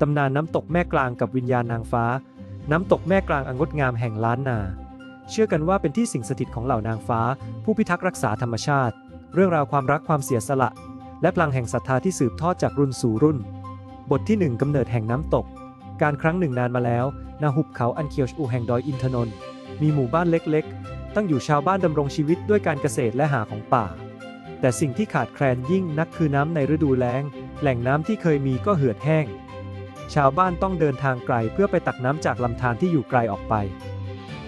ตำนานน้ำตกแม่กลางกับวิญญาณนางฟ้า น้ำตกแม่กลางอันงดงามแห่งล้านนา เชื่อกันว่าเป็นที่สิงสถิตของเหล่านางฟ้า ผู้พิทักษ์รักษาธรรมชาติ เรื่องราวความรักความเสียสละ และพลังแห่งศรัทธาที่สืบทอดจากรุ่นสู่รุ่น บทที่หนึ่งกำเนิดแห่งน้ำตก การครั้งหนึ่งนานมาแล้วณหุบเขาอันเคียวชูแห่งดอยอินทนนท์มีหมู่บ้านเล็กๆ ตั้งอยู่ชาวบ้านดำรงชีวิตด้วยการเกษตรและหาของป่า แต่สิ่งที่ขาดแคลนยิ่งนักคือน้ำในฤดูแล้ง แหล่งน้ำที่เคยมีก็เหือดแห้ง ชาวบ้านต้องเดินทางไกลเพื่อไปตักน้ำจากลำธารที่อยู่ไกลออกไป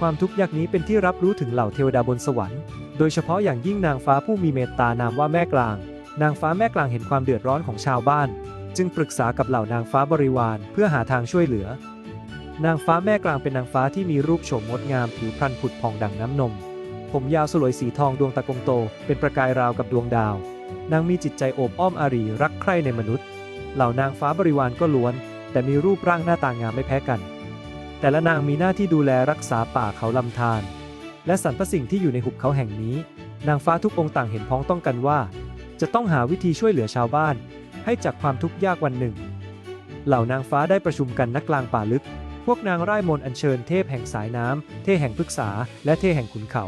ความทุกข์ยากนี้เป็นที่รับรู้ถึงเหล่าเทวดาบนสวรรค์ โดยเฉพาะอย่างยิ่งนางฟ้าผู้มีเมตตานามว่าแม่กลาง นางฟ้าแม่กลางเห็นความเดือดร้อนของชาวบ้าน จึงปรึกษากับเหล่านางฟ้าบริวารเพื่อหาทางช่วยเหลือ นางฟ้าแม่กลางเป็นนางฟ้าที่มีรูปโฉมงดงามผิวพรรณผุดผ่องดังน้ำนม ผมยาวสลวยสีทองดวงตากลมโต เป็นประกายราวกับดวงดาว นางมีจิตใจโอบอ้อมอารีรักใคร่ในมนุษย์ เหล่านางฟ้าบริวารก็ล้วน แต่มีรูปร่างหน้าตางามไม่แพ้กัน แต่ละนางมีหน้าที่ดูแลรักษาป่าเขาลำธารและสรรพสิ่งที่อยู่ในหุบเขาแห่งนี้ นางฟ้าทุกองค์ต่างเห็นพ้องต้องกันว่า จะต้องหาวิธีช่วยเหลือชาวบ้าน ให้จากความทุกข์ยากวันหนึ่ง เหล่านางฟ้าได้ประชุมกันณกลางป่าลึก พวกนางไร่ายมนอัญเชิญเทพแห่งสายน้ำเทพแห่งพฤกษา และเทพแห่งขุนเขา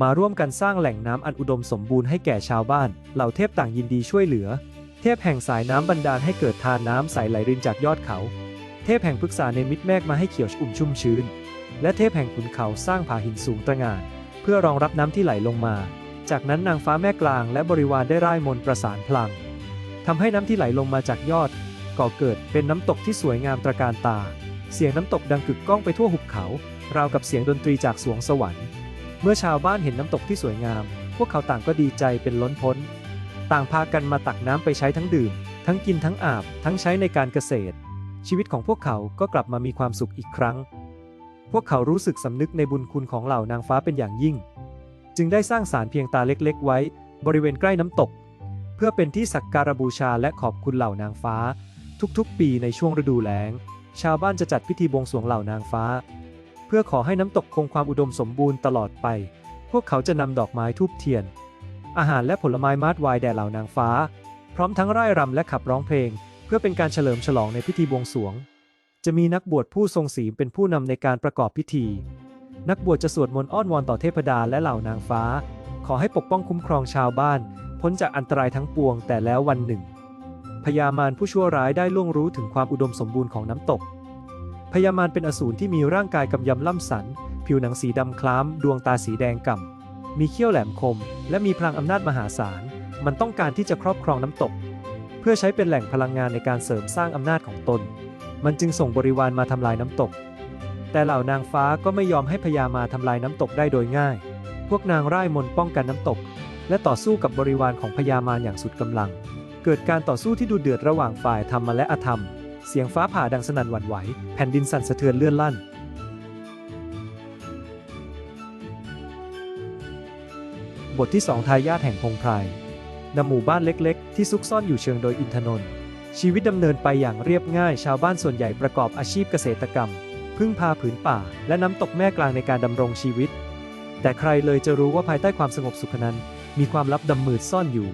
มาร่วมกันสร้างแหล่งน้ำอันอุดมสมบูรณ์ให้แก่ชาวบ้าน เหล่าเทพต่างยินดีช่วยเหลือ เทพแห่งสายน้ำบันดาลให้เกิดทานน้ำใสไหลรินจากยอดเขา เทพแห่งพฤกษาในมิตรเมฆมาให้เขียวอุ่มชุ่มชื้น และเทพแห่งขุนเขาสร้างผาหินสูงตระหง่าน เพื่อรองรับน้ำที่ไหลลงมา จากนั้นนางฟ้าแม่กลางและบริวารได้ร่ายมนต์ประสานพลังทำให้น้ำที่ไหลลงมาจากยอด ก่อเกิดเป็นน้ำตกที่สวยงามตระการตา เสียงน้ำตกดังกึกก้องไปทั่วหุบเขา ราวกับเสียงดนตรีจากสวงสวรรค์ เมื่อชาวบ้านเห็นน้ำตกที่สวยงาม พวกเขาต่างก็ดีใจเป็นล้นพ้น ต่างพากันมาตักน้ำไปใช้ทั้งดื่ม ทั้งกินทั้งอาบ ทั้งใช้ในการเกษตร ชีวิตของพวกเขาก็กลับมามีความสุขอีกครั้ง พวกเขารู้สึกสำนึกในบุญคุณของเหล่านางฟ้าเป็นอย่างยิ่ง จึงได้สร้างศาลเพียงตาเล็กๆ ไว้ บริเวณใกล้น้ำตก เพื่อเป็นที่สักการบูชาและขอบคุณเหล่านางฟ้า ทุกๆ ปีในช่วงฤดูแล้ง ชาวบ้านจะจัดพิธีบวงสรวงเหล่านางฟ้า เพื่อขอให้น้ำตกคงความอุดมสมบูรณ์ตลอดไป พวกเขาจะนำดอกไม้ทูบเทียน อาหารและผลไม้มาดวายแด่เหล่านางฟ้า พร้อมทั้งร่ายรำและขับร้องเพลง เพื่อเป็นการเฉลิมฉลองในพิธีบวงสรวง จะมีนักบวชผู้ทรงศีลเป็นผู้นำในการประกอบพิธี นักบวชจะสวดมนต์อ้อนวอนต่อเทพดาและเหล่านางฟ้า ขอให้ปกป้องคุ้มครองชาวบ้าน พ้นจากอันตรายทั้งปวงแต่แล้ววันหนึ่งพญามารผู้ชั่วร้ายได้ล่วงรู้ถึงความอุดมสมบูรณ์ของน้ำตกพญามารเป็นอสูรที่มีร่างกายกำยำล่ำสัน ผิวหนังสีดำคล้ำ ดวงตาสีแดงก่ำ มีเขี้ยวแหลมคม และมีพลังอำนาจมหาศาล มันต้องการที่จะครอบครองน้ำตก เพื่อใช้เป็นแหล่งพลังงานในการเสริมสร้างอำนาจของตน มันจึงส่งบริวารมาทำลายน้ำตก แต่เหล่านางฟ้าก็ไม่ยอมให้พญามาทำลายน้ำตกได้โดยง่าย พวกนางร่ายมนต์ป้องกันน้ำตก และต่อสู้กับบริวารของพญามารอย่างสุดกำลัง เกิดการต่อสู้ที่ดุเดือดระหว่างฝ่ายธรรมและอธรรม เสียงฟ้าผ่าดังสนั่นหวั่นไหว แผ่นดินสั่นสะเทือนเลื่อนลั่น บทที่ 2 ทายาทแห่งพงไพรนหมู่บ้านเล็กๆ ที่ซุกซ่อนอยู่เชิงโดยอินทนนท์ชีวิตดำเนินไปอย่างเรียบง่าย ชาวบ้านส่วนใหญ่ประกอบอาชีพเกษตรกรรม พึ่งพาผืนป่า และน้ำตกแม่กลางในการดำรงชีวิต แต่ใครเลยจะรู้ว่าภายใต้ความสงบสุขนั้น มีความลับดำมืดซ่อนอยู่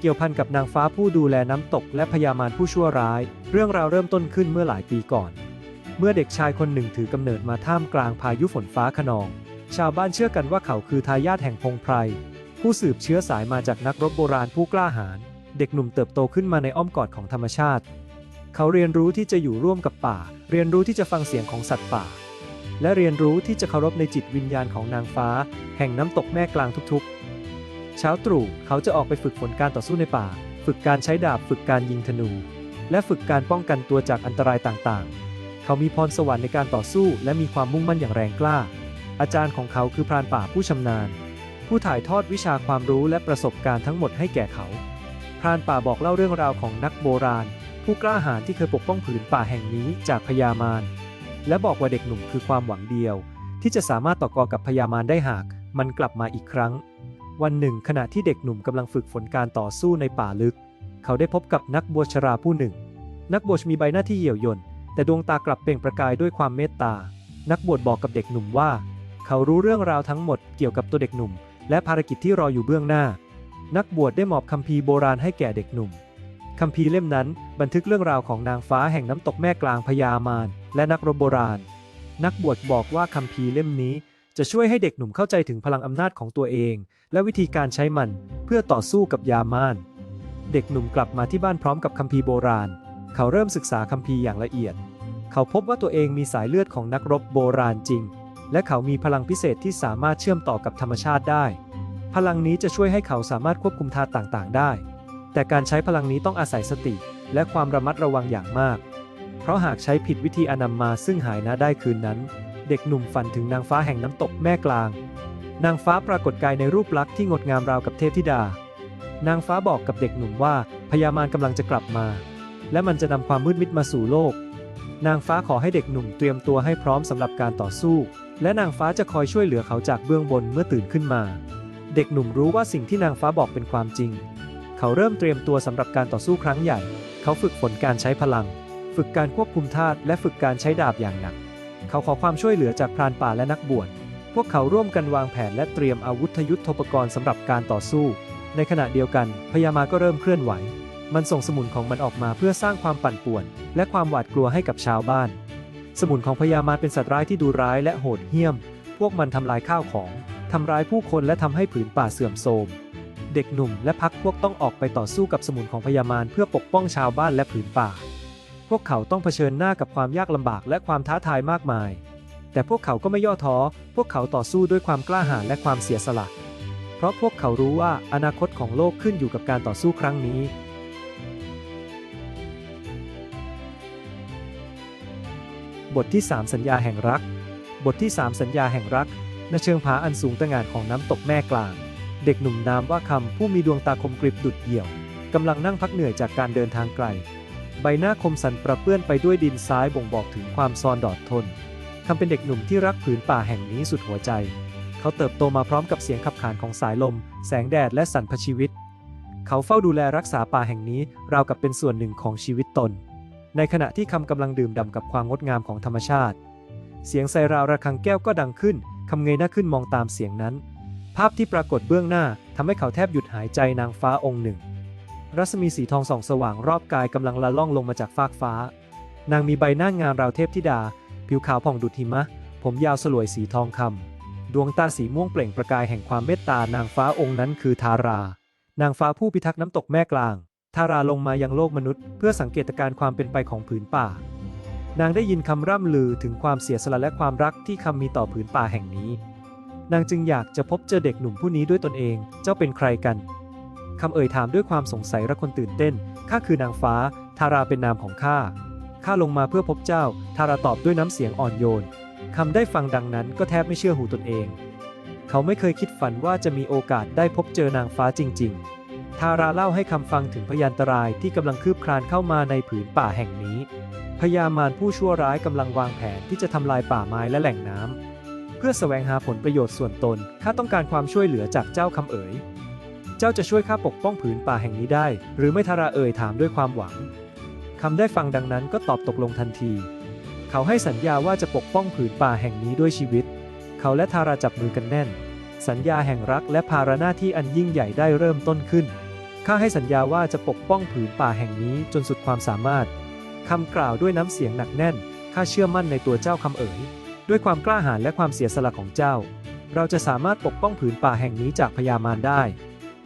เกี่ยวพันกับนางฟ้าผู้ดูแลน้ำตกและพญามารผู้ชั่วร้าย เรื่องราวเริ่มต้นขึ้นเมื่อหลายปีก่อน เมื่อเด็กชายคนหนึ่งถือกำเนิดมาท่ามกลางพายุฝนฟ้าขนอง ชาวบ้านเชื่อกันว่าเขาคือทายาทแห่งพงไพร ผู้สืบเชื้อสายมาจากนักรบโบราณผู้กล้าหาญเด็กหนุ่มเติบโตขึ้นมาในอ้อมกอดของธรรมชาติ เขาเรียนรู้ที่จะอยู่ร่วมกับป่า เรียนรู้ที่จะฟังเสียงของสัตว์ป่า และเรียนรู้ที่จะเคารพในจิตวิญญาณของนางฟ้า แห่งน้ำตกแม่กลางทุกๆ เช้าตรู่เขาจะออกไปฝึกฝนการต่อสู้ในป่า ฝึกการใช้ดาบ ฝึกการยิงธนู และฝึกการป้องกันตัวจากอันตรายต่างๆ เขามีพรสวรรค์ในการต่อสู้ และมีความมุ่งมั่นอย่างแรงกล้า อาจารย์ของเขาคือพรานป่าผู้ชำนาญ ผู้ถ่ายทอดวิชาความรู้และประสบการณ์ทั้งหมดให้แก่เขา พรานป่าบอกเล่าเรื่องราวของนักโบราณ ผู้กล้าหาญที่เคยปกป้องผืนป่าแห่งนี้จากพญามาร และบอกว่าเด็กหนุ่มคือความหวังเดียว ที่จะสามารถต่อกรกับพญามารได้หาก มันกลับมาอีกครั้ง วันหนึ่ง ขณะที่เด็กหนุ่มกำลังฝึกฝนการต่อสู้ในป่าลึก เขาได้พบกับนักบวชชราผู้หนึ่ง นักบวชมีใบหน้าที่เหี่ยวย่นแต่ดวงตากลับเปล่งประกายด้วยความเมตตา นักบวชบอกกับเด็กหนุ่มว่า เขารู้เรื่องราวทั้งหมดเกี่ยวกับตัวเด็กหนุ่ม และภารกิจที่รออยู่เบื้องหน้า นักบวชได้มอบคัมภีร์โบราณให้แก่เด็กหนุ่มคัมภีร์เล่มนั้นบันทึกเรื่องราวของนางฟ้าแห่งน้ำตกแม่กลางพญามารและนักรบโบราณ นักบวชบอกว่าคัมภีร์เล่มนี้จะช่วยให้เด็กหนุ่มเข้าใจถึงพลังอำนาจของตัวเอง และวิธีการใช้มันเพื่อต่อสู้กับยามารเด็กหนุ่มกลับมาที่บ้านพร้อมกับคัมภีร์โบราณ เขาเริ่มศึกษาคัมภีร์อย่างละเอียด เขาพบว่าตัวเองมีสายเลือดของนักรบโบราณจริง และเขามีพลังพิเศษที่สามารถเชื่อมต่อกับธรรมชาติได้ พลังนี้จะช่วยให้เขาสามารถควบคุมธาตุต่างๆ ได้ แต่การใช้พลังนี้ต้องอาศัยสติ และความระมัดระวังอย่างมาก เพราะหากใช้ผิดวิธีอนามาซึ่งหายนะได้คืนนั้น เด็กหนุ่มฝันถึงนางฟ้าแห่งน้ำตกแม่กลาง นางฟ้าปรากฏกายในรูปลักษณ์ที่งดงามราวกับเทพธิดา นางฟ้าบอกกับเด็กหนุ่มว่าพญามารกำลังจะกลับมา และมันจะนำความมืดมิดมาสู่โลก นางฟ้าขอให้เด็กหนุ่มเตรียมตัวให้พร้อมสำหรับการต่อสู้ และนางฟ้าจะคอยช่วยเหลือเขาจากเบื้องบนเมื่อตื่นขึ้นมา เด็กหนุ่มรู้ว่าสิ่งที่นางฟ้าบอกเป็นความจริง เขาเริ่มเตรียมตัวสำหรับการต่อสู้ครั้งใหญ่ เขาฝึกฝนการใช้พลัง ฝึกการควบคุมธาตุและฝึกการใช้ดาบอย่างหนัก เขาขอความช่วยเหลือจากพรานป่าและนักบวช พวกเขาร่วมกันวางแผนและเตรียมอาวุธยุทโธปกรณ์สำหรับการต่อสู้ ในขณะเดียวกันพญามาก็เริ่มเคลื่อนไหว มันส่งสมุนของมันออกมาเพื่อสร้างความปั่นป่วน และความหวาดกลัวให้กับชาวบ้าน สมุนของพญามารเป็นสัตว์ร้ายที่ดูร้ายและโหดเหี้ยม พวกมันทำลายข้าวของ ทำร้ายผู้คนและทำให้ผืนป่าเสื่อมโทรม เด็กหนุ่มและพักพวกต้องออกไปต่อสู้กับสมุนของพญามารเพื่อปกป้องชาวบ้านและผืนป่า พวกเขาต้องเผชิญหน้ากับความยากลำบากและความท้าทายมากมาย แต่พวกเขาก็ไม่ย่อท้อ พวกเขาต่อสู้ด้วยความกล้าหาญและความเสียสละ เพราะพวกเขารู้ว่าอนาคตของโลกขึ้นอยู่กับการต่อสู้ครั้งนี้ บทที่ 3 สัญญาแห่งรัก บทที่ 3 สัญญาแห่งรัก ณ เชิงผาอันสูงตระหง่านของน้ำตกแม่กลาง เด็กหนุ่มนามว่าคำผู้มีดวงตาคมกริบดุดเหี่ยวกำลังนั่งพักเหนื่อยจากการเดินทางไกล ใบหน้าคมสันประเปื้อนไปด้วยดินทรายบ่งบอกถึงความซอนดอดทนคำเป็นเด็กหนุ่มที่รักผืนป่าแห่งนี้สุดหัวใจ เขาเติบโตมาพร้อมกับเสียงขับขานของสายลม แสงแดดและสรรพชีวิต เขาเฝ้าดูแลรักษาป่าแห่งนี้ราวกับเป็นส่วนหนึ่งของชีวิตตน ในขณะที่คำกำลังดื่มด่ำกับความงดงามของธรรมชาติ เสียงไซราวระฆังแก้วก็ดังขึ้น คำเงยหน้าขึ้นมองตามเสียงนั้น ภาพที่ปรากฏเบื้องหน้าทำให้เขาแทบหยุดหายใจนางฟ้าองค์หนึ่ง รัศมีสีทองส่องสว่างรอบกายกำลังละล่องลงมาจากฟากฟ้า นางมีใบหน้างามราวเทพธิดา ผิวขาวผ่องดุจหิมะ ผมยาวสลวยสีทองคำดวงตาสีม่วงเปล่งประกายแห่งความเมตตานางฟ้าองค์นั้นคือทารานางฟ้าผู้พิทักษ์น้ำตกแม่กลาง ทาราลงมายังโลกมนุษย์ เพื่อสังเกตการณ์ความเป็นไปของผืนป่า นางได้ยินคำร่ำลือถึงความเสียสละและความรักที่คำมีต่อผืนป่าแห่งนี้ นางจึงอยากจะพบเจอเด็กหนุ่มผู้นี้ด้วยตนเอง เจ้าเป็นใครกันคำเอ่ยถามด้วยความสงสัยและคนตื่นเต้น ข้าคือนางฟ้า ทาราเป็นนามของข้า ข้าลงมาเพื่อพบเจ้า ทาราตอบด้วยน้ำเสียงอ่อนโยน คำได้ฟังดังนั้นก็แทบไม่เชื่อหูตนเอง เขาไม่เคยคิดฝันว่าจะมีโอกาสได้พบเจอนางฟ้าจริง ๆ ทาราเล่าให้คำฟังถึงพยันตรายที่กำลังคืบคลานเข้ามาในผืนป่าแห่งนี้ พญามารผู้ชั่วร้ายกำลังวางแผนที่จะทำลายป่าไม้และแหล่งน้ำเพื่อแสวงหาผลประโยชน์ส่วนตน ข้าต้องการความช่วยเหลือจากเจ้าคำเอ๋ย เจ้าจะช่วยข้าปกป้องผืนป่าแห่งนี้ได้ หรือไม่ทาราเอ่ยถามด้วยความหวังคำได้ฟังดังนั้นก็ตอบตกลงทันที เขาให้สัญญาว่าจะปกป้องผืนป่าแห่งนี้ด้วยชีวิต เขาและทาราจับมือกันแน่น สัญญาแห่งรักและภาระหน้าที่อันยิ่งใหญ่ได้เริ่มต้นขึ้น ข้าให้สัญญาว่าจะปกป้องผืนป่าแห่งนี้จนสุดความสามารถ คำกล่าวด้วยน้ำเสียงหนักแน่น ข้าเชื่อมั่นในตัวเจ้าคำเอ๋ย ด้วยความกล้าหาญและความเสียสละของเจ้า เราจะสามารถปกป้องผืนป่าแห่งนี้จากพญามารได้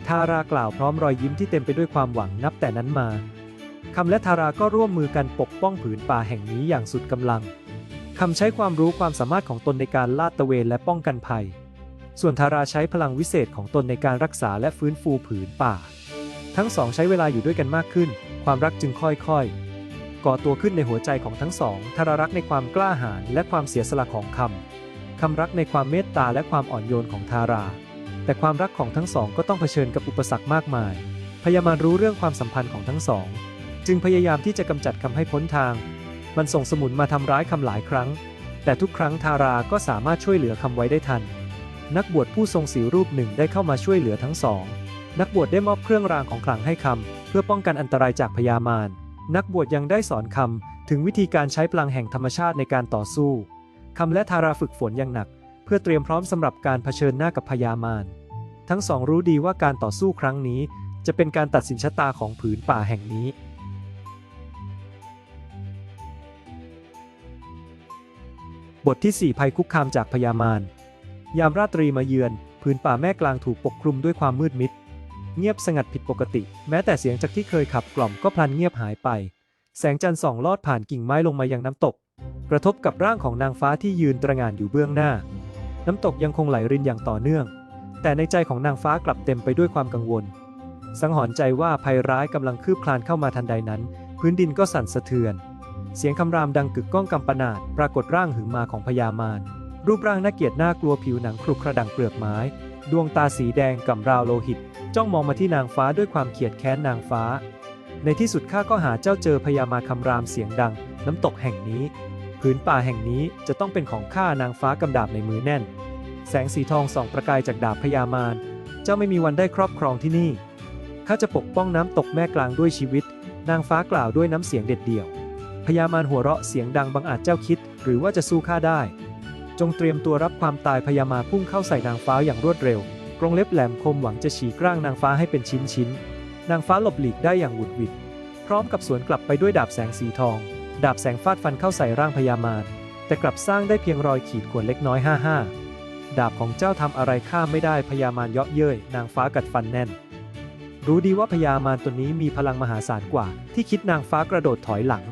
ทารากล่าวพร้อมรอยยิ้มที่เต็มไปด้วยความหวังนับแต่นั้นมาคำและทาราก็ร่วมมือกันปกป้องผืนป่าแห่งนี้อย่างสุดกำลังคำใช้ความรู้ความสามารถของตนในการลาดตระเวนและป้องกันภัย ส่วนทาราใช้พลังวิเศษของตนในการรักษาและฟื้นฟูผืนป่า ทั้งสองใช้เวลาอยู่ด้วยกันมากขึ้น ความรักจึงค่อยๆ ก่อตัวขึ้นในหัวใจของทั้งสองทารารักในความกล้าหาญและความเสียสละของคำคำรักในความเมตตาและความอ่อนโยนของทารา แต่ความรักของทั้งสองก็ต้องเผชิญกับอุปสรรคมากมาย พยามารรู้เรื่องความสัมพันธ์ของทั้งสอง จึงพยายามที่จะกำจัดคำให้พ้นทาง มันส่งสมุนมาทำร้ายคำหลายครั้ง แต่ทุกครั้งทาราก็สามารถช่วยเหลือคำไว้ได้ทัน นักบวชผู้ทรงศีลรูปหนึ่งได้เข้ามาช่วยเหลือทั้งสอง นักบวชได้มอบเครื่องรางของขลังให้คำเพื่อป้องกันอันตรายจากพญามาร นักบวชยังได้สอนคำถึงวิธีการใช้พลังแห่งธรรมชาติในการต่อสู้คำและทาราฝึกฝนอย่างหนัก เพื่อเตรียมพร้อมสำหรับการเผชิญหน้ากับพญามาร ทั้งสองรู้ดีว่าการต่อสู้ครั้งนี้ จะเป็นการตัดสินชะตาของผืนป่าแห่งนี้บทที่ 4 ภัยคุกคามจากพญามาร ยามราตรีมาเยือน พื้นป่าแม่กลางถูกปกคลุมด้วยความมืดมิด เงียบสงัดผิดปกติ แม้แต่เสียงจากที่เคยขับกล่อมก็พลันเงียบหายไป แสงจันทร์ส่องลอดผ่านกิ่งไม้ลงมายังน้ำตก กระทบกับร่างของนางฟ้าที่ยืนตระงานอยู่เบื้องหน้า น้ำตกยังคงไหลรินอย่างต่อเนื่อง แต่ในใจของนางฟ้ากลับเต็มไปด้วยความกังวล สังหรณ์ใจว่าภัยร้ายกำลังคืบคลานเข้ามาทันใดนั้น พื้นดินก็สั่นสะเทือน เสียงคำรามดังกึกก้องกำปนาดปรากฏร่างหึงมาของพญามารรูปร่างน่าเกลียดน่ากลัวผิวหนังครุกระดังเปลือกไม้ ดวงตาสีแดงก่ำราวโลหิต จ้องมองมาที่นางฟ้าด้วยความเขียดแค้นนางฟ้า ในที่สุดข้าก็หาเจ้าเจอพญามาคำรามเสียงดัง น้ำตกแห่งนี้ผืนป่าแห่งนี้จะต้องเป็นของข้านางฟ้ากำดาบในมือแน่น แสงสีทองส่องประกายจากดาบพญามารเจ้าไม่มีวันได้ครอบครองที่นี่ข้าจะปกป้องน้ำตกแม่กลางด้วยชีวิต นางฟ้ากล่าวด้วยน้ำเสียงเด็ดเดี่ยวพญามารหัวเราะเสียงดังบังอาจเจ้าคิด หรือว่าจะสู้ข้าได้ จงเตรียมตัวรับความตายพญามารพุ่งเข้าใส่นางฟ้าอย่างรวดเร็ว กรงเล็บแหลมคมหวังจะฉีกร่างนางฟ้าให้เป็นชิ้นชิ้น นางฟ้าหลบหลีกได้อย่างหวุดหวิด พร้อมกับสวนกลับไปด้วยดาบแสงสีทอง ดาบแสงฟาดฟันเข้าใส่ร่างพญามาร แต่กลับสร้างได้เพียงรอยขีดข่วนเล็กน้อยห้าห้าดาบของเจ้าทำอะไรข้าไม่ได้พญามารเยาะเย้ยนางฟ้ากัดฟันแน่น รู้ดีว่าพญามารตัวนี้มีพลังมหาศาลกว่า ที่คิดนางฟ้ากระโดดถอยหลัง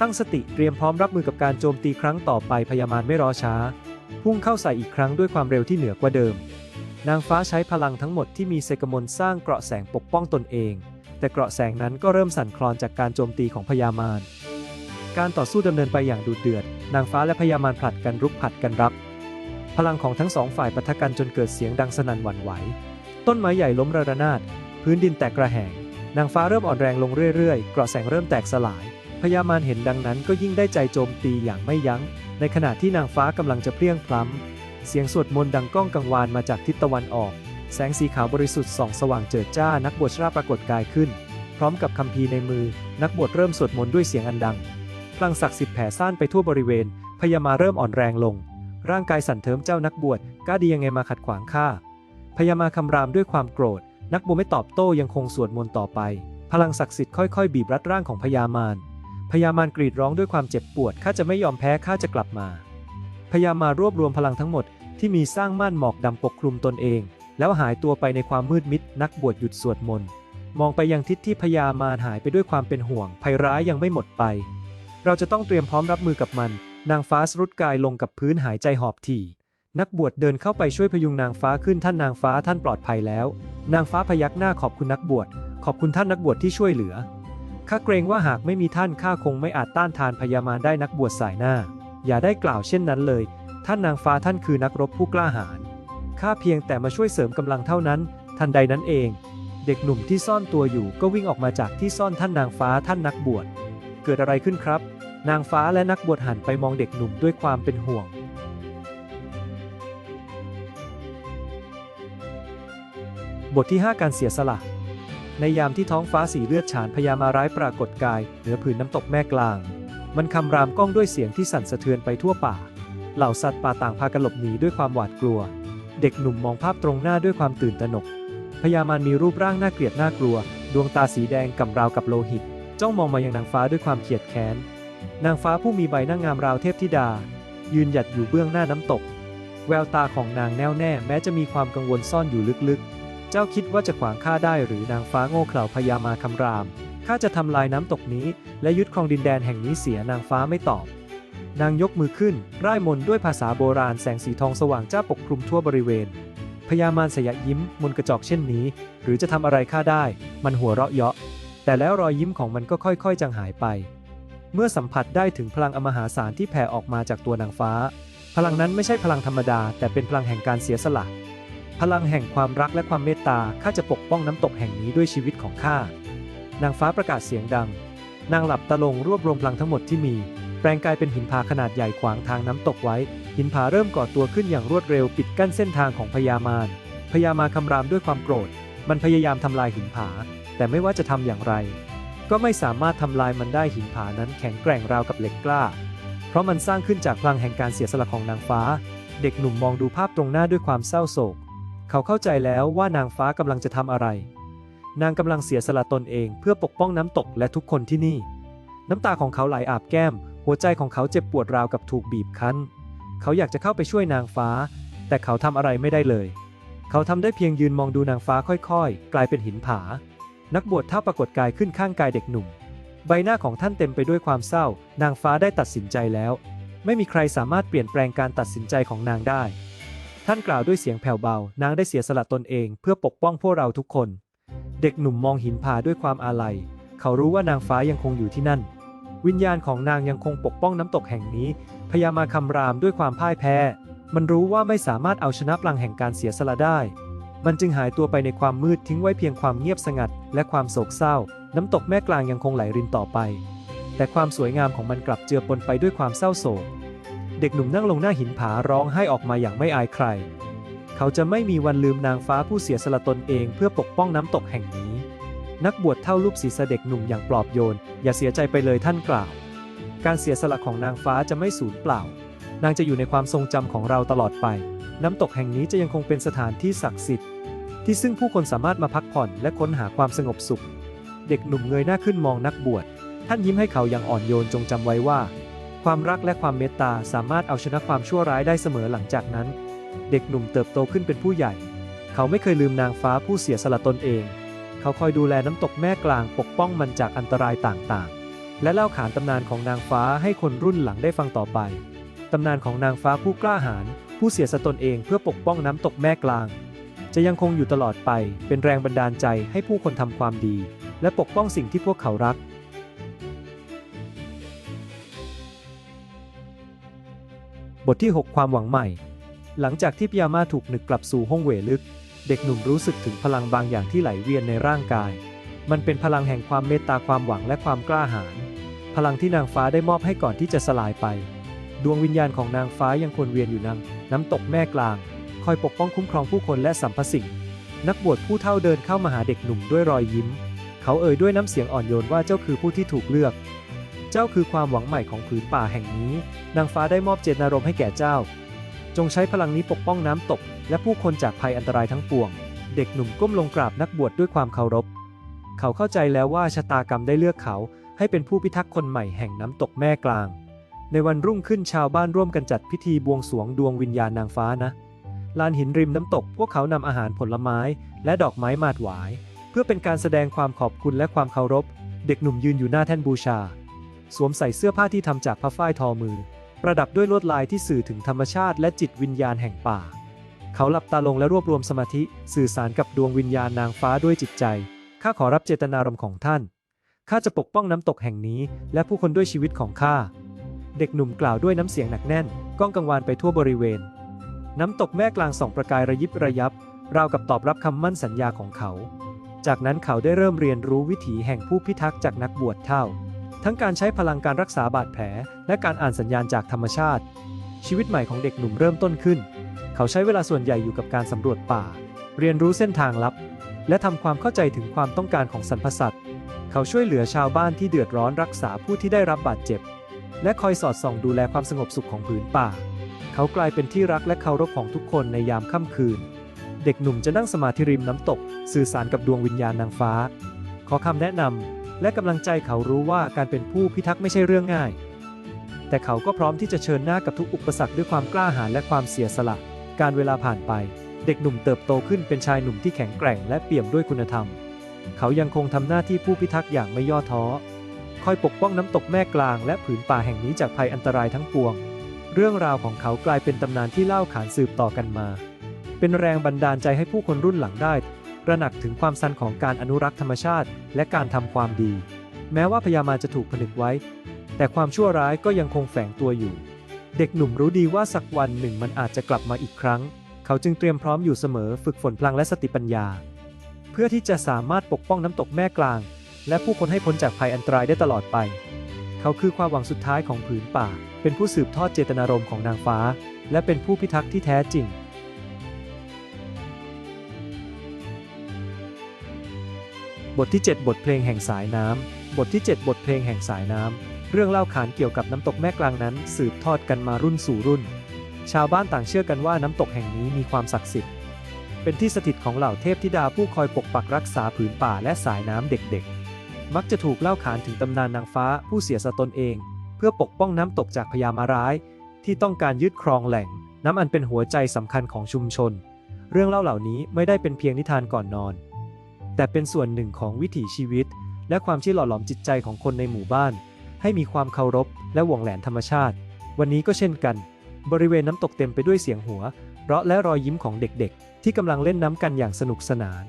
ตั้งสติเตรียมพร้อมรับมือกับการโจมตีครั้งต่อไปพญามารไม่รอช้า พุ่งเข้าใส่อีกครั้งด้วยความเร็วที่เหนือกว่าเดิม นางฟ้าใช้พลังทั้งหมดที่มีเซกมลสร้างเกราะแสงปกป้องตนเอง แต่เกราะแสงนั้นก็เริ่มสั่นคลอนจากการโจมตีของพญามาร การต่อสู้ดำเนินไปอย่างดุเดือด นางฟ้าและพญามารผลัดกันรุกผลัดกันรับ พลังของทั้งสองฝ่ายปะทะกันจนเกิดเสียงดังสนั่นหวั่นไหว ต้นไม้ใหญ่ล้มระนาด พื้นดินแตกกระแหง นางฟ้าเริ่มอ่อนแรงลงเรื่อยๆ เกราะแสงเริ่มแตกสลาย พญามารเห็นดังนั้นก็ยิ่งได้ใจโจมตีอย่างไม่ยัง้ง ในขณะที่นางฟ้ากำลังจะเพลี้ยงพล้ำ เสียงสวดมนต์ดังก้องกังวานมาจากทิศตะวันออก แสงสีขาวบริสุทธิ์ส่องสว่างเจิดจ้านักบวชราปรากฏกายขึ้น พร้อมกับคัมภีในมือ นักบวชเริ่มสวดมนต์ด้วยเสียงอันดัง พลังศักดิ์สิทธิ์แผ่ซ่านไปทั่วบริเวณ พญามาเริ่มอ่อนแรงลง ร่างกายสั่นเทิมเจ้านักบวชกล้าดียังไงมาขัดขวางข้า พญามาคำรามด้วยความโกรธ นักบวชไม่ตอบโต้ยังคงสวดมนต์ต่อไป พลังศักดิ์สิทธิ์ค่อยๆ บีบรัดร่างของพญามารพญามารกรีดร้องด้วยความเจ็บปวดข้าจะไม่ยอมแพ้ข้าจะกลับมา พญามารรวบรวมพลังทั้งหมดที่มีสร้างม่านหมอกดำปกคลุมตนเอง แล้วหายตัวไปในความมืดมิดนักบวชหยุดสวดมนต์มองไปยังทิศที่พญามารหายไปด้วยความเป็นห่วง ภัยร้ายยังไม่หมดไป เราจะต้องเตรียมพร้อมรับมือกับมัน นางฟ้าสรุดกายลงกับพื้นหายใจหอบถี่นักบวชเดินเข้าไปช่วยพยุงนางฟ้าขึ้นท่านนางฟ้าท่านปลอดภัยแล้ว นางฟ้าพยักหน้าขอบคุณนักบวชขอบคุณท่านนักบวชที่ช่วยเหลือข้าเกรงว่าหากไม่มีท่านข้าคงไม่อาจต้านทานพญามารได้นักบวชสายหน้า อย่าได้กล่าวเช่นนั้นเลย ท่านนางฟ้าท่านคือนักรบผู้กล้าหาญ ข้าเพียงแต่มาช่วยเสริมกำลังเท่านั้น ทันใดนั้นเอง เด็กหนุ่มที่ซ่อนตัวอยู่ก็วิ่งออกมาจากที่ซ่อนท่านนางฟ้าท่านนักบวช เกิดอะไรขึ้นครับ นางฟ้าและนักบวชหันไปมองเด็กหนุ่มด้วยความเป็นห่วง บทที่ 5 การเสียสละ ในยามที่ท้องฟ้าสีเลือดฉานพญามาร้ายปรากฏกาย เหนือผืนน้ำตกแม่กลาง มันคำรามก้องด้วยเสียงที่สั่นสะเทือนไปทั่วป่า เหล่าสัตว์ป่าต่างพากันหลบหนีด้วยความหวาดกลัว เด็กหนุ่มมองภาพตรงหน้าด้วยความตื่นตระหนก พญามารมีรูปร่างน่าเกลียดน่ากลัว ดวงตาสีแดงกำราวกับโลหิต จ้องมองมายังนางฟ้าด้วยความเขียดแค้น นางฟ้าผู้มีใบหน้างามราวเทพธิดา ยืนหยัดอยู่เบื้องหน้าน้ำตก แววตาของนางแน่วแน่แม้จะมีความกังวลซ่อนอยู่ลึกๆ เจ้าคิดว่าจะขวางข้าได้หรือนางฟ้าโง่เขลาพญามาคำราม ข้าจะทำลายน้ำตกนี้ และยึดครองดินแดนแห่งนี้เสียนางฟ้าไม่ตอบ นางยกมือขึ้น ร่ายมนด้วยภาษาโบราณแสงสีทองสว่างจ้าปกคลุมทั่วบริเวณพญามารสยะยิ้มมนกระจอกเช่นนี้ หรือจะทำอะไรข้าได้ มันหัวเราะเยาะ แต่แล้วรอยยิ้มของมันก็ค่อยๆจางหายไป เมื่อสัมผัสได้ถึงพลังอมหาศาลที่แผ่ออกมาจากตัวนางฟ้า พลังนั้นไม่ใช่พลังธรรมดา แต่เป็นพลังแห่งการเสียสละ พลังแห่งความรักและความเมตตาข้าจะปกป้องน้ำตกแห่งนี้ด้วยชีวิตของข้า นางฟ้าประกาศเสียงดัง นางหลับตาลงรวบรวมพลังทั้งหมดที่มี แปลงกายเป็นหินผาขนาดใหญ่ขวางทางน้ำตกไว้ หินผาเริ่มก่อตัวขึ้นอย่างรวดเร็วปิดกั้นเส้นทางของพญามารพญามาคำรามด้วยความโกรธ มันพยายามทำลายหินผา แต่ไม่ว่าจะทำอย่างไร ก็ไม่สามารถทำลายมันได้หินผานั้นแข็งแกร่งราวกับเหล็กกล้า เพราะมันสร้างขึ้นจากพลังแห่งการเสียสละของนางฟ้า เด็กหนุ่มมองดูภาพตรงหน้าด้วยความเศร้าโศก เขาเข้าใจแล้วว่านางฟ้ากำลังจะทำอะไร นางกำลังเสียสละตนเองเพื่อปกป้องน้ำตกและทุกคนที่นี่ น้ำตาของเขาไหลอาบแก้ม หัวใจของเขาเจ็บปวดราวกับถูกบีบคั้น เขาอยากจะเข้าไปช่วยนางฟ้า แต่เขาทำอะไรไม่ได้เลย เขาทำได้เพียงยืนมองดูนางฟ้าค่อยๆ กลายเป็นหินผา นักบวชเท่าปรากฏกายขึ้นข้างกายเด็กหนุ่ม ใบหน้าของท่านเต็มไปด้วยความเศร้า นางฟ้าได้ตัดสินใจแล้ว ไม่มีใครสามารถเปลี่ยนแปลงการตัดสินใจของนางได้ ท่านกล่าวด้วยเสียงแผ่วเบา นางได้เสียสละตนเองเพื่อปกป้องพวกเราทุกคน เด็กหนุ่มมองหินผาด้วยความอาลัย เขารู้ว่านางฟ้ายังคงอยู่ที่นั่น วิญญาณของนางยังคงปกป้องน้ำตกแห่งนี้ พยามาคำรามด้วยความพ่ายแพ้ มันรู้ว่าไม่สามารถเอาชนะพลังแห่งการเสียสละได้ มันจึงหายตัวไปในความมืดทิ้งไว้เพียงความเงียบสงัด และความโศกเศร้า น้ำตกแม่กลางยังคงไหลรินต่อไป แต่ความสวยงามของมันกลับเจือปนไปด้วยความเศร้าโศก เด็กหนุ่มนั่งลงหน้าหินผาร้องไห้ออกมาอย่างไม่อายใคร เขาจะไม่มีวันลืมนางฟ้าผู้เสียสละตนเองเพื่อปกป้องน้ำตกแห่งนี้ นักบวชเท่ารูปศีรษะเด็กหนุ่มอย่างปลอบโยน อย่าเสียใจไปเลยท่านกล่าว การเสียสละของนางฟ้าจะไม่สูญเปล่า นางจะอยู่ในความทรงจำของเราตลอดไป น้ำตกแห่งนี้จะยังคงเป็นสถานที่ศักดิ์สิทธิ์ ที่ซึ่งผู้คนสามารถมาพักผ่อนและค้นหาความสงบสุข เด็กหนุ่มเงยหน้าขึ้นมองนักบวช ท่านยิ้มให้เขาอย่างอ่อนโยนจงจำไว้ว่า ความรักและความเมตตาสามารถเอาชนะความชั่วร้ายได้เสมอหลังจากนั้น เด็กหนุ่มเติบโตขึ้นเป็นผู้ใหญ่ เขาไม่เคยลืมนางฟ้าผู้เสียสละตนเอง เขาคอยดูแลน้ำตกแม่กลางปกป้องมันจากอันตรายต่างๆ และเล่าขานตำนานของนางฟ้าให้คนรุ่นหลังได้ฟังต่อไป ตำนานของนางฟ้าผู้กล้าหาญผู้เสียสละตนเองเพื่อปกป้องน้ำตกแม่กลาง จะยังคงอยู่ตลอดไปเป็นแรงบันดาลใจให้ผู้คนทำความดี และปกป้องสิ่งที่พวกเขารักบทที่ 6 ความหวังใหม่ หลังจากที่พยามาถูกหนึกกลับสู่ห้องเวลึก เด็กหนุ่มรู้สึกถึงพลังบางอย่างที่ไหลเวียนในร่างกาย มันเป็นพลังแห่งความเมตตาความหวังและความกล้าหาญพลังที่นางฟ้าได้มอบให้ก่อนที่จะสลายไป ดวงวิญญาณของนางฟ้ายังควนเวียนอยู่นังน้ำตกแม่กลาง คอยปกป้องคุ้มครองผู้คนและสรรพสิ่ง นักบวชผู้เฒ่าเดินเข้ามาหาเด็กหนุ่มด้วยรอยยิ้ม เขาเอ่ยด้วยน้ำเสียงอ่อนโยนว่าเจ้าคือผู้ที่ถูกเลือก เจ้าคือความหวังใหม่ของผืนป่าแห่งนี้ นางฟ้าได้มอบเจตนารมณ์ให้แก่เจ้า จงใช้พลังนี้ปกป้องน้ำตก และผู้คนจากภัยอันตรายทั้งปวง เด็กหนุ่มก้มลงกราบนักบวชดด้วยความเคารพ เขาเข้าใจแล้วว่าชะตากรรมได้เลือกเขาให้เป็นผู้พิทักษ์คนใหม่แห่งน้ำตกแม่กลาง ในวันรุ่งขึ้นชาวบ้านร่วมกันจัดพิธีบวงสรวงดวงวิญญาณนางฟ้านะ ลานหินริมน้ำตกพวกเขานำอาหารผลไม้และดอกไม้มาถวาย เพื่อเป็นการแสดงความขอบคุณและความเคารพ เด็กหนุ่มยืนอยู่หน้าแท่นบูชา สวมใส่เสื้อผ้าที่ทำจากผ้าฝ้ายทอมือ ประดับด้วยลวดลายที่สื่อถึงธรรมชาติและจิตวิญญาณแห่งป่า เขาหลับตาลงและรวบรวมสมาธิ สื่อสารกับดวงวิญญาณนางฟ้าด้วยจิตใจ ข้าขอรับเจตนารมณ์ของท่าน ข้าจะปกป้องน้ำตกแห่งนี้ และผู้คนด้วยชีวิตของข้า เด็กหนุ่มกล่าวด้วยน้ำเสียงหนักแน่น ก้องกังวานไปทั่วบริเวณ น้ำตกแม่กลางส่องประกายระยิบระยับ ราวกับตอบรับคำมั่นสัญญาของเขา จากนั้นเขาได้เริ่มเรียนรู้วิถีแห่งผู้พิทักษ์จากนักบวชเท่า ทั้งการใช้พลังการรักษาบาดแผล และการอ่านสัญญาณจากธรรมชาติ ชีวิตใหม่ของเด็กหนุ่มเริ่มต้นขึ้น เขาใช้เวลาส่วนใหญ่อยู่กับการสำรวจป่า เรียนรู้เส้นทางลับ และทำความเข้าใจถึงความต้องการของสรรพสัตว์เขาช่วยเหลือชาวบ้านที่เดือดร้อนรักษาผู้ที่ได้รับบาดเจ็บ และคอยสอดส่องดูแลความสงบสุขของผืนป่า เขากลายเป็นที่รักและเคารพของทุกคนในยามค่ำคืน เด็กหนุ่มจะนั่งสมาธิริมน้ำตก สื่อสารกับดวงวิญญาณนางฟ้า ขอคำแนะนำ และกำลังใจเขารู้ว่าการเป็นผู้พิทักษ์ไม่ใช่เรื่องง่าย แต่เขาก็พร้อมที่จะเชิญหน้ากับทุกอุปสรรคด้วยความกล้าหาญและความเสียสละ การเวลาผ่านไป เด็กหนุ่มเติบโตขึ้นเป็นชายหนุ่มที่แข็งแกร่งและเปี่ยมด้วยคุณธรรม เขายังคงทำหน้าที่ผู้พิทักษ์อย่างไม่ย่อท้อ คอยปกป้องน้ำตกแม่กลาง และผืนป่าแห่งนี้จากภัยอันตรายทั้งปวง เรื่องราวของเขากลายเป็นตำนานที่เล่าขานสืบต่อกันมา เป็นแรงบันดาลใจให้ผู้คนรุ่นหลังได้ ระหนักถึงความสำคัญของการอนุรักษ์ธรรมชาติ และการทำความดี แม้ว่าพยามาจะถูกผนึกไว้ แต่ความชั่วร้ายก็ยังคงแฝงตัวอยู่ เด็กหนุ่มรู้ดีว่าสักวันหนึ่งมันอาจจะกลับมาอีกครั้ง เขาจึงเตรียมพร้อมอยู่เสมอฝึกฝนพลังและสติปัญญา เพื่อที่จะสามารถปกป้องน้ำตกแม่กลาง และผู้คนให้พ้นจากภัยอันตรายได้ตลอดไป เขาคือความหวังสุดท้ายของผืนป่า เป็นผู้สืบทอดเจตนารมณ์ของนางฟ้า และเป็นผู้พิทักษ์ที่แท้จริง บทที่ 7 บทเพลงแห่งสายน้ำ บทที่ 7 บทเพลงแห่งสายน้ำ เรื่องเล่าขานเกี่ยวกับน้ำตกแม่กลางนั้น สืบทอดกันมารุ่นสู่รุ่น ชาวบ้านต่างเชื่อกันว่าน้ำตกแห่งนี้มีความศักดิ์สิทธิ์ เป็นที่สถิตของเหล่าเทพธิดาผู้คอยปกปักรักษาผืนป่าและสายน้ำเด็กๆ มักจะถูกเล่าขานถึงตำนานนางฟ้าผู้เสียสตนเอง เพื่อปกป้องน้ำตกจากพยามารร้าย ที่ต้องการยึดครองแหล่ง น้ำอันเป็นหัวใจสำคัญของชุมชน เรื่องเล่าเหล่านี้ไม่ได้เป็นเพียงนิทานก่อนนอน แต่เป็นส่วนหนึ่งของวิถีชีวิต และความที่หล่อหลอมจิตใจของคนในหมู่บ้าน ให้มีความเคารพและหวงแหนธรรมชาติ วันนี้ก็เช่นกัน บริเวณน้ำตกเต็มไปด้วยเสียงหัว เราะและรอยยิ้มของเด็กๆ ที่กำลังเล่นน้ำกันอย่างสนุกสนาน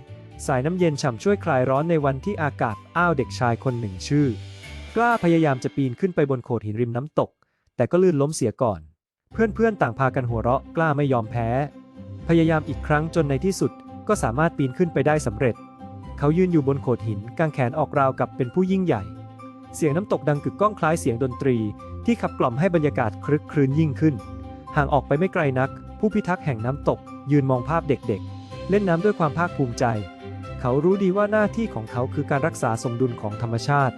สายน้ำเย็นฉ่ำช่วยคลายร้อนในวันที่อากาศอ้าวเด็กชายคนหนึ่งชื่อ กล้าพยายามจะปีนขึ้นไปบนโขดหินริมน้ำตก แต่ก็ลื่นล้มเสียก่อน เพื่อนๆต่างพากันหัวเราะกล้าไม่ยอมแพ้ พยายามอีกครั้งจนในที่สุดก็สามารถปีนขึ้นไปได้สำเร็จ เขายืนอยู่บนโขดหินกางแขนออกราวกับเป็นผู้ยิ่งใหญ่ เสียงน้ำตกดังกึกก้องคล้ายเสียงดนตรี ที่ขับกล่อมให้บรรยากาศคลึกครื้นยิ่งขึ้น ห่างออกไปไม่ไกลนัก ผู้พิทักษ์แห่งน้ำตก ยืนมองภาพเด็กๆ เล่นน้ำด้วยความภาคภูมิใจ เขารู้ดีว่าหน้าที่ของเขาคือการรักษาสมดุลของธรรมชาติ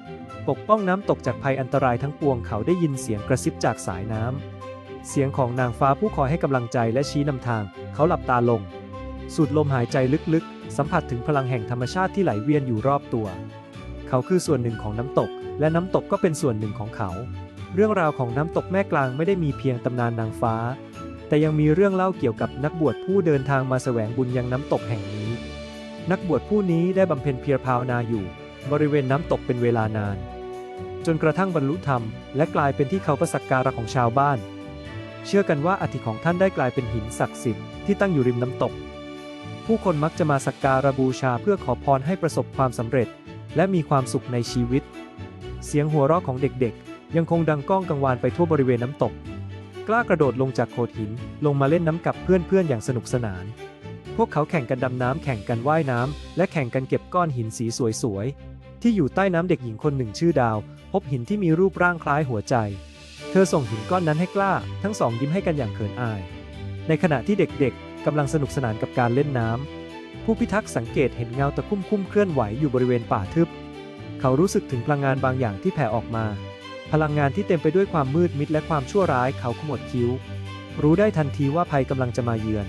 ปกป้องน้ำตกจากภัยอันตรายทั้งปวงเขาได้ยินเสียงกระซิบจากสายน้ำเสียงของนางฟ้าผู้คอยให้กำลังใจและชี้นำทาง เขาหลับตาลงสูดลมหายใจลึก สัมผัสถึงพลังแห่งธรรมชาติที่ไหลเวียนอยู่รอบตัว เขาคือส่วนหนึ่งของน้ำตก และน้ำตกก็เป็นส่วนหนึ่งของเขา เรื่องราวของน้ำตกแม่กลางไม่ได้มีเพียงตำนานนางฟ้า แต่ยังมีเรื่องเล่าเกี่ยวกับนักบวชผู้เดินทางมาแสวงบุญยังน้ำตกแห่งนี้ นักบวชผู้นี้ได้บำเพ็ญเพียรภาวนาอยู่ บริเวณน้ำตกเป็นเวลานาน จนกระทั่งบรรลุธรรม และกลายเป็นที่เคารพสักการะของชาวบ้าน เชื่อกันว่าอธิของท่านได้กลายเป็นหินศักดิ์สิทธิ์ที่ตั้งอยู่ริมน้ำตก ผู้คนมักจะมาสักการะบูชาเพื่อขอพรให้ประสบความสำเร็จ และมีความสุขในชีวิต เสียงหัวเราะของเด็กๆ ยังคงดังก้องกังวานไปทั่วบริเวณน้ำตก กล้ากระโดดลงจากโขดหินลงมาเล่นน้ำกับเพื่อนๆ อย่างสนุกสนาน พวกเขาแข่งกันดำน้ำแข่งกันว่ายน้ำและแข่งกันเก็บก้อนหินสีสวยๆ ที่อยู่ใต้น้ำเด็กหญิงคนหนึ่งชื่อดาว พบหินที่มีรูปร่างคล้ายหัวใจ เธอส่งหินก้อนนั้นให้กล้า ทั้งสองยิ้มให้กันอย่างเขินอาย ในขณะที่เด็กๆ กำลังสนุกสนานกับการเล่นน้ำ ผู้พิทักษ์สังเกตเห็นเงาตะคุ่มคุ้มเคลื่อนไหวอยู่บริเวณป่าทึบ เขารู้สึกถึงพลังงานบางอย่างที่แผ่ออกมา พลังงานที่เต็มไปด้วยความมืดมิดและความชั่วร้ายเขาขมวดคิ้ว รู้ได้ทันทีว่าภัยกำลังจะมาเยือน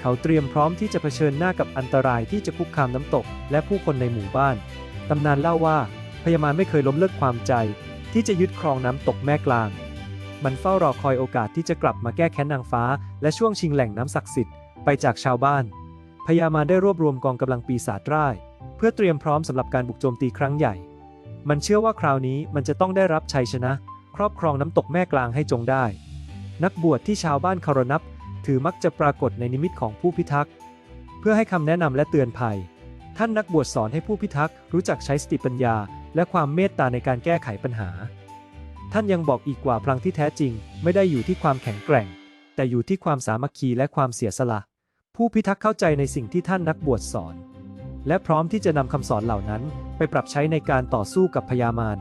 เขาเตรียมพร้อมที่จะเผชิญหน้ากับอันตรายที่จะคุกคามน้ำตก และผู้คนในหมู่บ้าน ตำนานเล่าว่าพญามารไม่เคยล้มเลิกความใจ ที่จะยึดครองน้ำตกแม่กลาง มันเฝ้ารอคอยโอกาสที่จะกลับมาแก้แค้นนางฟ้า และช่วงชิงแหล่งน้ำศักดิ์สิทธิ์ไปจากชาวบ้านพญามารได้รวบรวมกองกำลังปีศาจร้าย เพื่อเตรียมพร้อมสำหรับการบุกโจมตีครั้งใหญ่ มันเชื่อว่าคราวนี้มันจะต้องได้รับชัยชนะ ครอบครองน้ำตกแม่กลางให้จงได้ นักบวชที่ชาวบ้านคารนับ ถือมักจะปรากฏในนิมิตของผู้พิทักษ์ เพื่อให้คำแนะนำและเตือนภัย ท่านนักบวชสอนให้ผู้พิทักษ์รู้จักใช้สติปัญญา และความเมตตาในการแก้ไขปัญหา ท่านยังบอกอีกว่าพลังที่แท้จริง ไม่ได้อยู่ที่ความแข็งแกร่ง แต่อยู่ที่ความสามัคคีและความเสียสละ ผู้พิทักษ์เข้าใจในสิ่งที่ท่านนักบวชสอน และพร้อมที่จะนำคำสอนเหล่านั้น ไปปรับใช้ในการต่อสู้กับพญามาร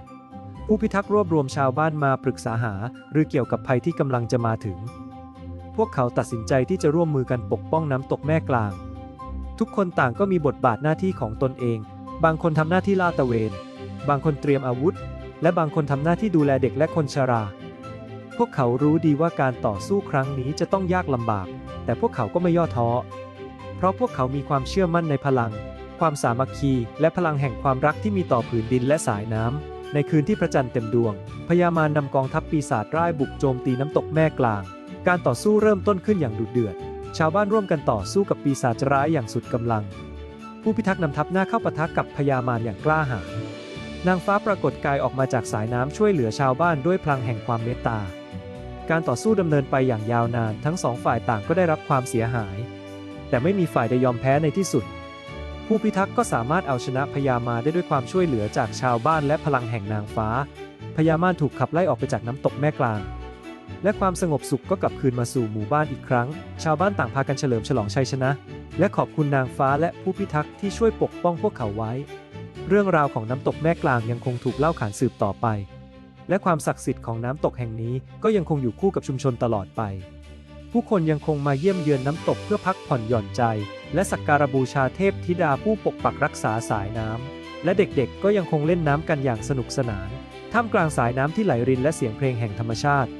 ผู้พิทักษ์รวบรวมชาวบ้านมาปรึกษาหา หรือเกี่ยวกับภัยที่กำลังจะมาถึง พวกเขาตัดสินใจที่จะร่วมมือกันปกป้องน้ำตกแม่กลาง ทุกคนต่างก็มีบทบาทหน้าที่ของตนเอง บางคนทำหน้าที่ลาดตระเวน บางคนเตรียมอาวุธ และบางคนทำหน้าที่ดูแลเด็กและคนชรา พวกเขารู้ดีว่าการต่อสู้ครั้งนี้จะต้องยากลำบาก แต่พวกเขาก็ไม่ย่อท้อ เพราะพวกเขามีความเชื่อมั่นในพลัง ความสามัคคี และพลังแห่งความรักที่มีต่อผืนดินและสายน้ำ ในคืนที่พระจันทร์เต็มดวง พญามารนำกองทัพปีศาจร้ายบุกโจมตีน้ำตกแม่กลาง การต่อสู้เริ่มต้นขึ้นอย่างดุเดือด ชาวบ้านร่วมกันต่อสู้กับปีศาจร้ายอย่างสุดกำลัง ผู้พิทักษ์นำทัพหน้าเข้าปะทะกับพญามารอย่างกล้าหาญ นางฟ้าปรากฏกายออกมาจากสายน้ำช่วยเหลือชาวบ้านด้วยพลังแห่งความเมตตา การต่อสู้ดำเนินไปอย่างยาวนานทั้งสองฝ่ายต่างก็ได้รับความเสียหาย แต่ไม่มีฝ่ายใดยอมแพ้ในที่สุด ผู้พิทักษ์ก็สามารถเอาชนะพญามาได้ด้วยความช่วยเหลือจากชาวบ้านและพลังแห่งนางฟ้า พญามารถูกขับไล่ออกไปจากน้ำตกแม่กลาง และความสงบสุขก็กลับคืนมาสู่หมู่บ้านอีกครั้ง ชาวบ้านต่างพากันเฉลิมฉลองชัยชนะ และขอบคุณนางฟ้าและผู้พิทักษ์ที่ช่วยปกป้องพวกเขาไว้ เรื่องราวของน้ำตกแม่กลางยังคงถูกเล่าขานสืบต่อไป และความศักดิ์สิทธิ์ของน้ำตกแห่งนี้ก็ยังคงอยู่คู่กับชุมชนตลอดไป ผู้คนยังคงมาเยี่ยมเยือนน้ำตกเพื่อพักผ่อนหย่อนใจ และสักการบูชาเทพธิดาผู้ปกปักรักษาสายน้ำและเด็กๆ ก็ยังคงเล่นน้ำกันอย่างสนุกสนาน ท่ามกลางสายน้ำที่ไหลรินและเสียงเพลงแห่งธรรมชาติ